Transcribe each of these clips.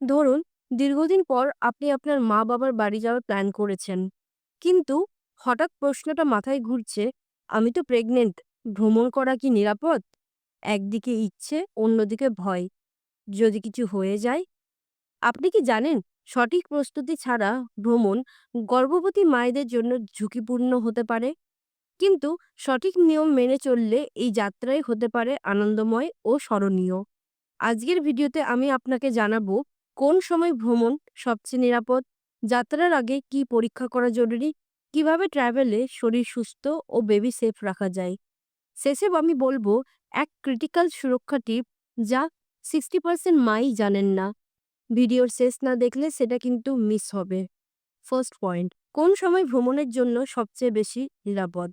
ধরুন, দীর্ঘদিন পর আপনি আপনার মা বাবার বাড়ি যাওয়ার প্ল্যান করেছেন। কিন্তু হঠাৎ প্রশ্নটা মাথায় ঘুরছে, আমি তো প্রেগনেন্ট ভ্রমণ করা কি নিরাপদ? একদিকে ইচ্ছে, অন্যদিকে ভয়। যদি কিছু হয়ে যায়? আপনি কি জানেন, সঠিক প্রস্তুতি ছাড়া ভ্রমণ গর্ভবতী মায়েদের জন্য ঝুঁকিপূর্ণ হতে পারে? কিন্তু সঠিক নিয়ম মেনে চললে এই যাত্রাই হতে পারে আনন্দময় ও স্মরণীয়। আজকের ভিডিওতে আমি আপনাকে জানাব কোন সময় ভ্রমণ সবচেয়ে নিরাপদ? যাত্রার আগে কি পরীক্ষা করা জরুরি? কীভাবে ট্রাভেলে শরীর সুস্থ ও বেবি সেফ রাখা যায়? শেষে আমি বলব, এক ক্রিটিক্যাল সুরক্ষা টিপ যা সিক্সটি পার্সেন্ট মাই জানেন না। ভিডিওর শেষ না দেখলে সেটা কিন্তু মিস হবে। ফার্স্ট পয়েন্ট কোন সময় ভ্রমণের জন্য সবচেয়ে বেশি নিরাপদ?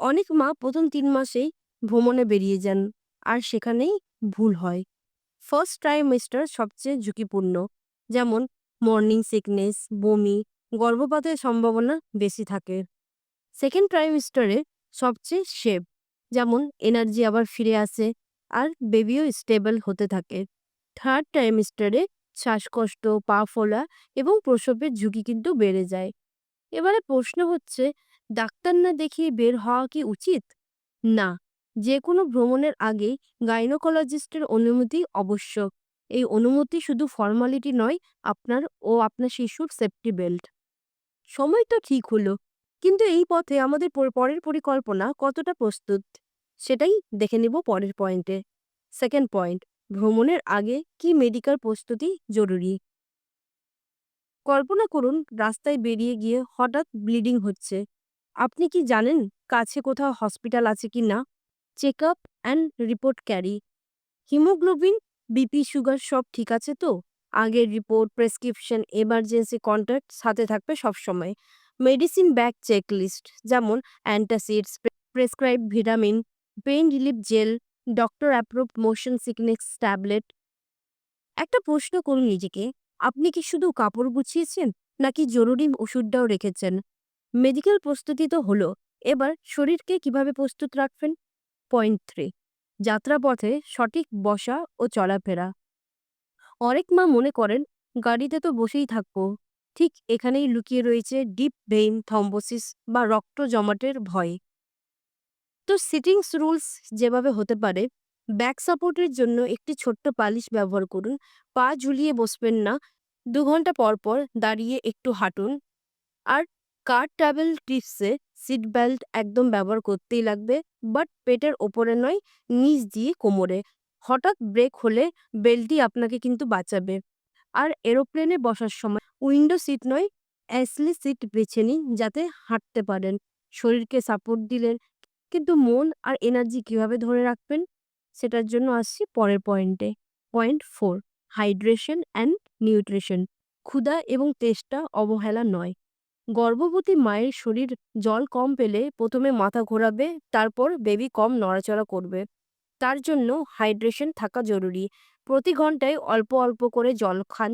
অনেক মা প্রথম তিন মাসেই ভ্রমণে বেরিয়ে যান, আর সেখানেই ভুল হয়। ফার্স্ট ট্রাইমেস্টার সবচেয়ে ঝুঁকিপূর্ণ। যেমন মর্নিং সিকনেস বমি, গর্ভপাতের সম্ভাবনা বেশি থাকে। সেকেন্ড ট্রাইমেস্টারে সবচেয়ে সেভ যেমন এনার্জি আবার ফিরে আসে আর বেবিও স্টেবল হতে থাকে। থার্ড ট্রাইমেস্টারে শ্বাসকষ্ট, পা ফোলা এবং প্রসবের ঝুঁকি কিন্তু বেড়ে যায়। এবারে প্রশ্ন হচ্ছে, ডাক্তার না দেখিয়ে বের হওয়া কি উচিত? না। যে কোনো ভ্রমণের আগে গাইনোকোলজিস্টের অনুমতি আবশ্যক এই অনুমতি শুধু ফর্মালিটি নয়, আপনার ও আপনার শিশুর সেফটি বেল্ট। সময় তো ঠিক হলো, কিন্তু এই পথে আমাদের পরের পরিকল্পনা কতটা প্রস্তুত? সেটাই দেখে নিব পরের পয়েন্টে। সেকেন্ড পয়েন্ট, ভ্রমণের আগে কি মেডিকেল প্রস্তুতি জরুরি? কল্পনা করুন, রাস্তায় বেরিয়ে গিয়ে হঠাৎ ব্লিডিং হচ্ছে। আপনি কি জানেন কাছে কোথাও হসপিটাল আছে কি না check up and report carry haemoglobin BP sugar সব ঠিক আছে তো? আগের রিপোর্ট প্রেসক্রিপশন এমার্জেন্সি কন্ট্যাক্ট সাথে থাকবে সবসময়। মেডিসিন ব্যাগ চেকলিস্ট যেমন antacids prescribe vitamin pain relief gel doctor approve motion sickness tablet একটা প্রশ্ন করুন নিজেকে, আপনি কি শুধু কাপড় গুছিয়েছেন নাকি জরুরি ওষুধটাও রেখেছেন? মেডিকেল প্রস্তুতি তো হলো, এবার শরীরকে কীভাবে প্রস্তুত রাখবেন? পয়েন্ট থ্রি, যাত্রাপথে সঠিক বসা ও চলাফেরা। অনেক মা মনে করেন, গাড়িতে তো বসেই থাকব। ঠিক এখানেই লুকিয়ে রয়েছে ডিপ ভেইন থম্বোসিস বা রক্ত জমাটের ভয়। তো সিটিংস রুলস যেভাবে হতে পারে, ব্যাক সাপোর্টের জন্য একটি ছোট্ট পালিশ ব্যবহার করুন। পা ঝুলিয়ে বসবেন না। দু ঘণ্টা পর পর দাঁড়িয়ে একটু হাঁটুন। আর কার ট্রাভেল টিপসে সিট বেল্ট একদম ব্যবহার করতেই লাগবে। বাট পেটের ওপরে নয়, নিচ দিয়ে কোমরে। হঠাৎ ব্রেক হলে বেল্টটি আপনাকে কিন্তু বাঁচাবে। আর এরোপ্লেনে বসার সময় উইন্ডো সিট নয় অ্যাসলি সিট বেছে নিন যাতে হাঁটতে পারেন। শরীরকে সাপোর্ট দিলেন, কিন্তু মন আর এনার্জি কীভাবে ধরে রাখবেন? সেটার জন্য আসছি পরের পয়েন্টে point four hydration and nutrition ক্ষুধা এবং তেষ্টা অবহেলা নয়। গর্ভবতী মায়ের শরীর জল কম পেলে প্রথমে মাথা ঘোরাবে, তারপর বেবি কম নড়াচড়া করবে। তার জন্য হাইড্রেশন থাকা জরুরি। প্রতি ঘন্টায় অল্প অল্প করে জল খান।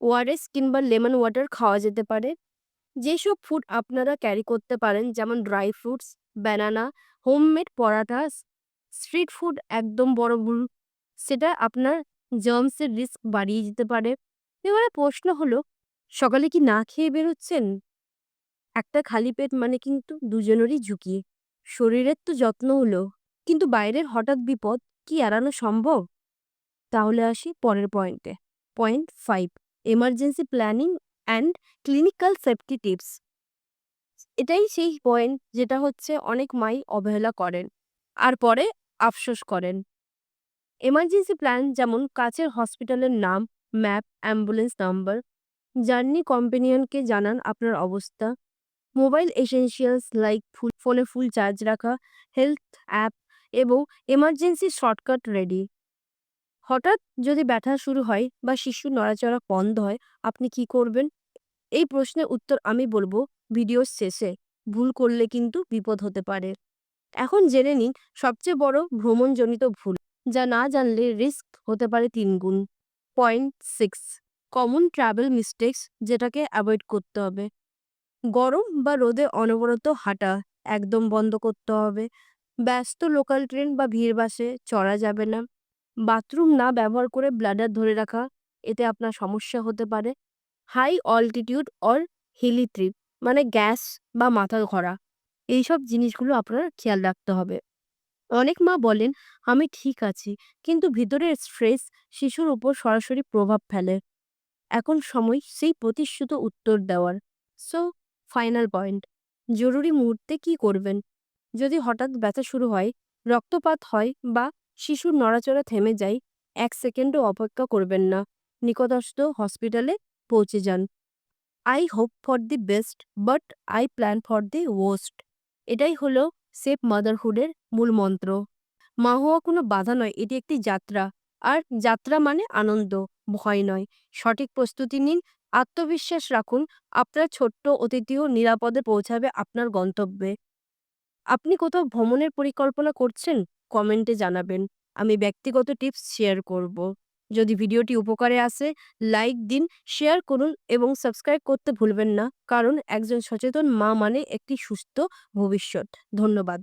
ওআরএস কিংবা লেমন ওয়াটার খাওয়া যেতে পারে। যেসব ফুড আপনারা ক্যারি করতে পারেন, যেমন dry fruits banana homemade paratha street food একদম বড় ভুল। সেটা আপনার জার্মসের রিস্ক বাড়িয়ে দিতে পারে। এবারে প্রশ্ন হলো, সকালে কি না খেয়ে বেরোচ্ছেন? একটা খালি পেট মানে কিন্তু দুজনেরই ঝুঁকি। শরীরের তো যত্ন হলো, কিন্তু বাইরের হঠাৎ বিপদ কি এড়ানো সম্ভব? তাহলে আসি পরের পয়েন্টে point five emergency planning and clinical safety tips এটাই সেই পয়েন্ট যেটা হচ্ছে অনেক মাই অবহেলা করেন, আর পরে আফসোস করেন। এমার্জেন্সি প্ল্যান যেমন কাছের হসপিটালের নাম ম্যাপ অ্যাম্বুলেন্স নাম্বার জার্নি কম্পেনিয়নকে জানান আপনার অবস্থা মোবাইল এসেনশিয়ালস লাইক ফুল, ফোনে ফুল চার্জ রাখা, হেলথ অ্যাপ এবং এমার্জেন্সি শর্টকাট রেডি। হঠাৎ যদি ব্যথা শুরু হয় বা শিশু নড়াচড়া বন্ধ হয়, আপনি কি করবেন? এই প্রশ্নের উত্তর আমি বলব ভিডিওর শেষে। ভুল করলে কিন্তু বিপদ হতে পারে। এখন জেনে নিন সবচেয়ে বড় ভ্রমণজনিত ভুল, যা না জানলে রিস্ক হতে পারে তিনগুণ point six, common travel mistakes যেটাকে অ্যাভয়েড করতে হবে। গরম বা রোদে অনবরত হাঁটা একদম বন্ধ করতে হবে। ব্যস্ত লোকাল ট্রেন বা ভিড় বাসে চড়া যাবে না। বাথরুম না ব্যবহার করে ব্লাডার ধরে রাখা, এতে আপনার সমস্যা হতে পারে। High altitude or hilly trip মানে গ্যাস বা মাথা ঘোরা, এইসব জিনিসগুলো আপনার খেয়াল রাখতে হবে। অনেক মা বলেন, আমি ঠিক আছি, কিন্তু ভিতরের স্ট্রেস শিশুর উপর সরাসরি প্রভাব ফেলে। এখন সময় সেই প্রতিশ্রুত উত্তর দেওয়ার। So final point. জরুরি মুহূর্তে কি করবেন? যদি হঠাৎ ব্যথা শুরু হয়, রক্তপাত হয় বা শিশুর নড়াচড়া থেমে যায়, এক সেকেন্ডও অপেক্ষা করবেন না। নিকটস্থ হসপিটালে পৌঁছে যান। I hope for the best, but I plan for the worst. এটাই হলো সেফ মাদারহুডের মূল মন্ত্র। মা হওয়া কোনো বাধা নয়, এটি একটি যাত্রা। আর যাত্রা মানে আনন্দ, ভয় নয়। সঠিক প্রস্তুতি নিন আত্মবিশ্বাস রাখুন, আপনার ছোট্ট অতিথিও নিরাপদে পৌঁছাবে আপনার গন্তব্যে। আপনি কোথাও ভ্রমণের পরিকল্পনা করছেন? কমেন্টে জানাবেন। আমি ব্যক্তিগত টিপস শেয়ার করব। যদি ভিডিওটি উপকারে আসে, লাইক দিন, শেয়ার করুন এবং সাবস্ক্রাইব করতে ভুলবেন না, কারণ একজন সচেতন মা মানে একটি সুস্থ ভবিষ্যৎ। ধন্যবাদ।